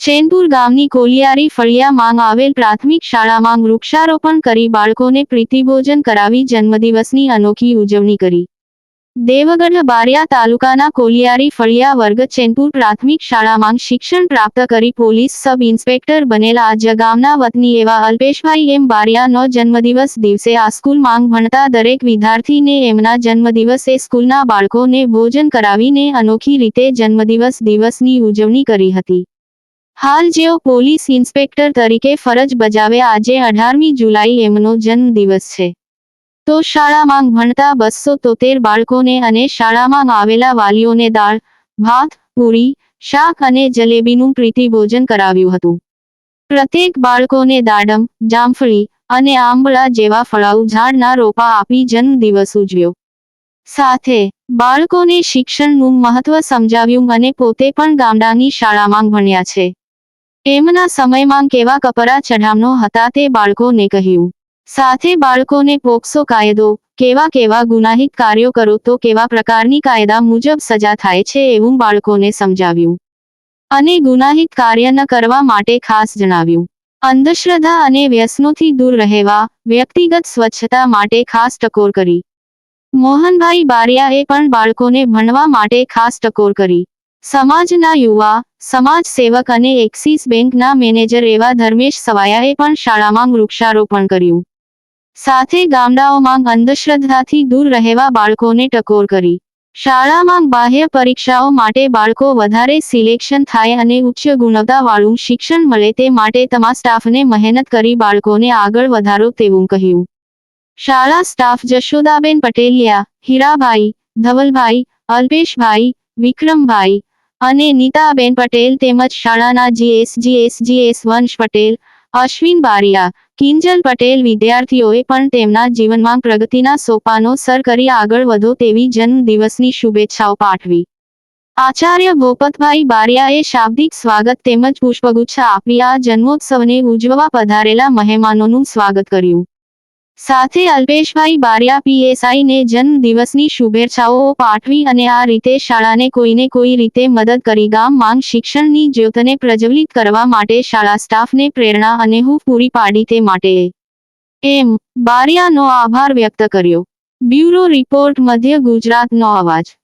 ચેનપુર ગામની કોલિયારી ફળિયામાં આવેલ પ્રાથમિક શાળામાં વૃક્ષારોપણ કરી બાળકોને પ્રીતિભોજન કરાવી જન્મદિવસની અનોખી ઉજવણી કરી. દેવગઢ બારિયા તાલુકાના કોલિયારી ફળિયા વર્ગ ચેનપુર પ્રાથમિક શાળામાં શિક્ષણ પ્રાપ્ત કરી પોલીસ સબ ઇન્સ્પેક્ટર બનેલા આજ ગામના વતની એવા અલ્પેશભાઈ એમ બારિયાનો જન્મદિવસ દિવસે આ સ્કૂલમાં ભણતા દરેક વિદ્યાર્થીને એમના જન્મદિવસે સ્કૂલના બાળકોને ભોજન કરાવીને અનોખી રીતે જન્મદિવસ દિવસની ઉજવણી કરી હતી. હાલ જેઓ પોલીસ ઇન્સ્પેક્ટર તરીકે ફરજ બજાવે, આજે અઢારમી જુલાઈ એમનો જન્મદિવસ છે. તો શાળામાં ભણતા બસો તોતેર બાળકોને અને શાળામાં આવેલા વાલીઓને દાળ, ભાત, પૂરી, શાક અને જલેબીનું પ્રીતિભોજન કરાવ્યું હતું. પ્રત્યેક બાળકોને દાડમ, જામફળી અને આંબળા જેવા ફળાઉ ઝાડના રોપા આપી જન્મદિવસ ઉજવ્યો. સાથે બાળકોને શિક્ષણનું મહત્વ સમજાવ્યું અને પોતે પણ ગામડાની શાળામાં ભણ્યા છે. એમના સમયમાં કેવા કપરા ચઢામણો હતા તે બાળકોને કહ્યું. સાથે બાળકોને પોક્સો કાયદો, કેવા કેવા ગુનાહિત કાર્યો કરો તો કેવા પ્રકારની કાયદા મુજબ સજા થાય છે એવું બાળકોને સમજાવ્યું. અને ગુનાહિત કાર્ય ન કરવા માટે ખાસ જણાવ્યું. અંધશ્રદ્ધા અને વ્યસનોથી દૂર રહેવા, વ્યક્તિગત સ્વચ્છતા માટે ખાસ ટકોર કરી. મોહનભાઈ બારિયાએ પણ બાળકોને ભણવા માટે ખાસ ટકોર કરી. સમાજના યુવા, સમાજ સેવક અને એક્સિસ બેંકના મેનેજર એવા ધર્મેશ સવાયાએ પણ શાળામાં વૃક્ષારોપણ કર્યું. સાથે ગામડાઓમાં અંધશ્રદ્ધાથી દૂર રહેવા બાળકોને ટકોર કરી. શાળામાં બાહ્ય પરીક્ષાઓ માટે બાળકો વધારે સિલેક્શન થાય અને ઉચ્ચ ગુણવત્તાવાળું શિક્ષણ મળે તે માટે તમામ સ્ટાફને મહેનત કરી બાળકોને આગળ વધારો તેવું કહ્યું. શાળા સ્ટાફ જશોદાબેન પટેલિયા, હીરાભાઈ, ધવલભાઈ, અલ્પેશભાઈ, વિક્રમભાઈ અને નીતાબેન પટેલ તેમજ શાળાના જીએસ જીએસ જીએસ વંશ પટેલ, અશ્વિન બારિયા, કિંજલ પટેલ વિદ્યાર્થીઓએ પણ તેમના જીવનમાં પ્રગતિના સોપાનો સર કરી આગળ વધો તેવી જન્મદિવસની શુભેચ્છાઓ પાઠવી. આચાર્ય ગોપતભાઈ બારિયાએ શાબ્દિક સ્વાગત તેમજ પુષ્પગુચ્છ આપી આ જન્મોત્સવને ઉજવવા પધારેલા મહેમાનોનું સ્વાગત કર્યું. સાથે અલ્પેશભાઈ બારિયા પીએસઆઈને જન્મ દિવસની શુભેચ્છાઓ પાઠવી અને આ રીતે શાળાને કોઈને કોઈ રીતે મદદ કરી ગામ માંગ શિક્ષણની જ્યોતને પ્રજ્વલિત કરવા માટે શાળા સ્ટાફને પ્રેરણા અને હું પૂરી પાડી તે માટે. એમ, બારિયાનો આભાર વ્યક્ત કર્યો. બ્યુરો રિપોર્ટ, મધ્ય ગુજરાતનો અવાજ.